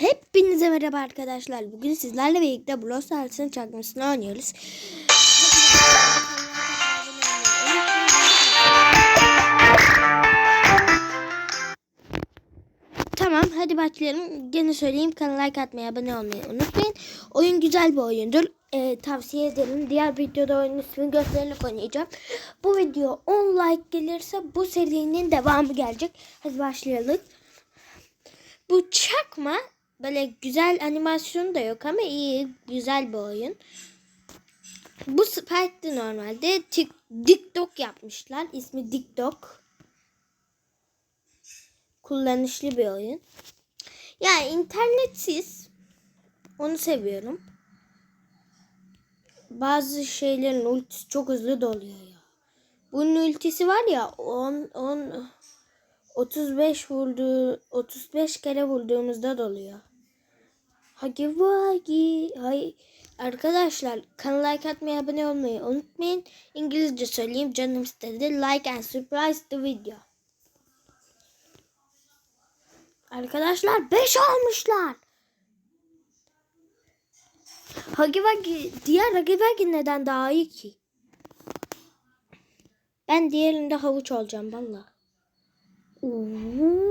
Hepinize merhaba arkadaşlar. Bugün sizlerle birlikte Brawl Stars'ın çakmasını oynuyoruz. Tamam hadi başlayalım. Gene söyleyeyim kanala like atmayı, abone olmayı unutmayın. Oyun güzel bir oyundur. Ee, tavsiye ederim. Diğer videoda oyunun ismini göstererek oynayacağım. Bu video 10 like gelirse bu serinin devamı gelecek. Hadi başlayalım. Bu çakma böyle güzel animasyon da yok ama iyi güzel bir oyun. Bu Spike'dı normalde. Tik, TikTok yapmışlar. İsmi TikTok. Kullanışlı bir oyun. Yani internetsiz. Onu seviyorum. Bazı şeylerin ultisi çok hızlı doluyor ya. Bunun ultisi var ya 10 10 35 vurdu 35 kere vurduğumuzda doluyor. Hagi vagi. Hay arkadaşlar kanala like atmayı abone olmayı unutmayın. İngilizce söyleyeyim canım istedi. Like and surprise the video. Arkadaşlar 5 almışlar. Hagi Wagi, diğer Hagi Wagi neden daha iyi ki? Ben diğerinde havuç olacağım valla. Oo.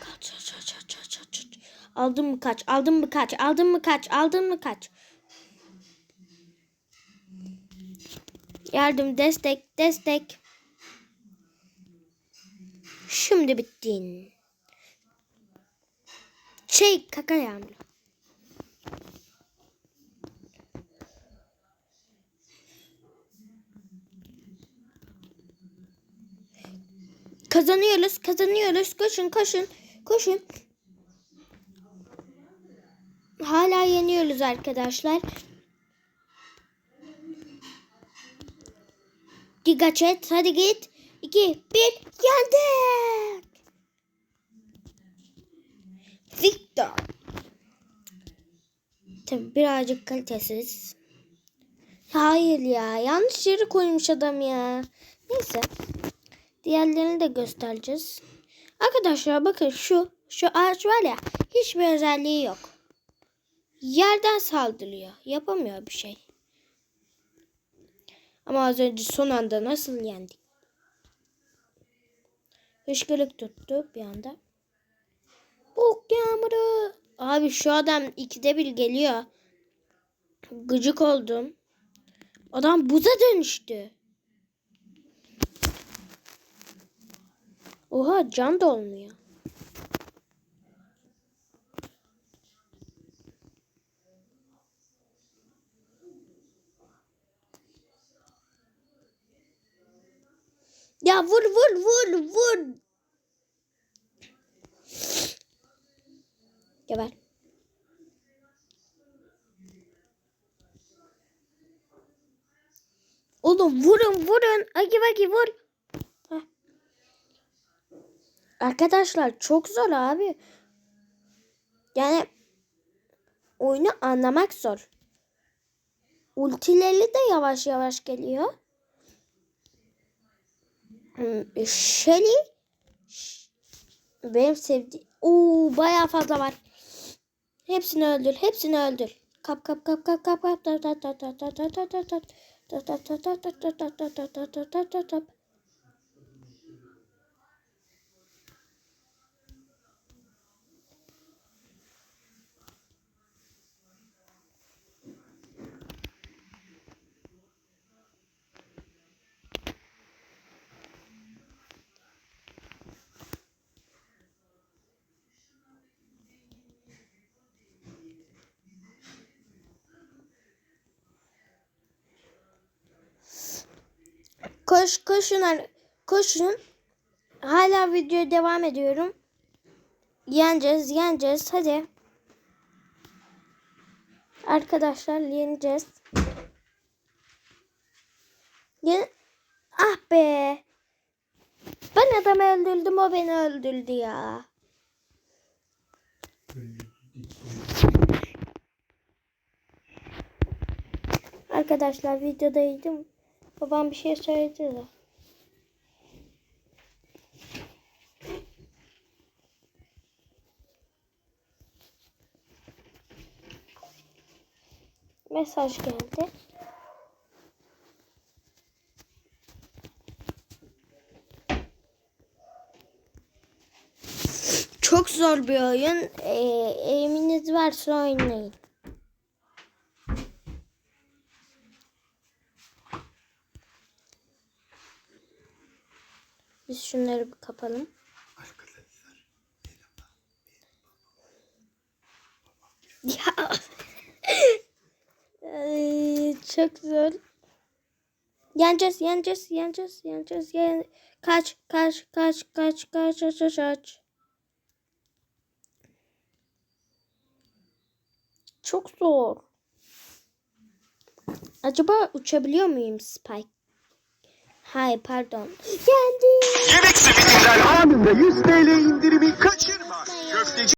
Kaç kaç kaç kaç kaç kaç. Aldın mı kaç? Aldın mı kaç? Aldın mı kaç? Aldın mı kaç? Yardım, destek, destek. Şimdi bittin. Şey kaka yağmuru. Kazanıyoruz, kazanıyoruz. Koşun, koşun, koşun. Hala yeniyoruz arkadaşlar. Giga chat, hadi git. 2, 1, yendik. Victor. Tabii birazcık kalitesiz. Hayır ya, yanlış yere koymuş adam ya. Neyse. Diğerlerini de göstereceğiz. Arkadaşlar bakın şu şu ağaç var ya hiçbir özelliği yok. Yerden saldırıyor. Yapamıyor bir şey. Ama az önce son anda nasıl yendik? Hışkırık tuttu bir anda. Bok yağmuru. Abi şu adam ikide bir geliyor. Gıcık oldum. Adam buza dönüştü. Oha can da olmuyor. Ya vur vur vur vur. Geber. Oğlum vurun vurun. Agi bagi vur. Heh. Arkadaşlar çok zor abi. Yani oyunu anlamak zor. Ultileri de yavaş yavaş geliyor. Hmm, Shelly benim sevdiğim Oo bayağı fazla var. Hepsini öldür. Hepsini öldür. Kap kap kap kap kap kap tap tap tap tap tap tap tap tap tap tap tap tap tap tap tap tap tap tap Koş koşun koşun. Hala videoya devam ediyorum. Yeneceğiz, yeneceğiz. Hadi. Arkadaşlar yeneceğiz. Yen ah be. Ben adamı öldürdüm o beni öldürdü ya. Arkadaşlar videodaydım. Babam bir şey söyledi de. Mesaj geldi. Çok zor bir oyun. Ee, eğiminiz varsa oynayın. Biz şunları bir kapalım. Ya. Ay, çok zor. Yeneceğiz, yeneceğiz, yeneceğiz, yeneceğiz. Yen... Kaç, kaç, kaç, kaç, kaç, kaç, kaç, kaç. Çok zor. Acaba uçabiliyor muyum Spike? Hayır pardon. Yendim. Yemek sepetinden anında 100 TL indirimi kaçırma. Köfteci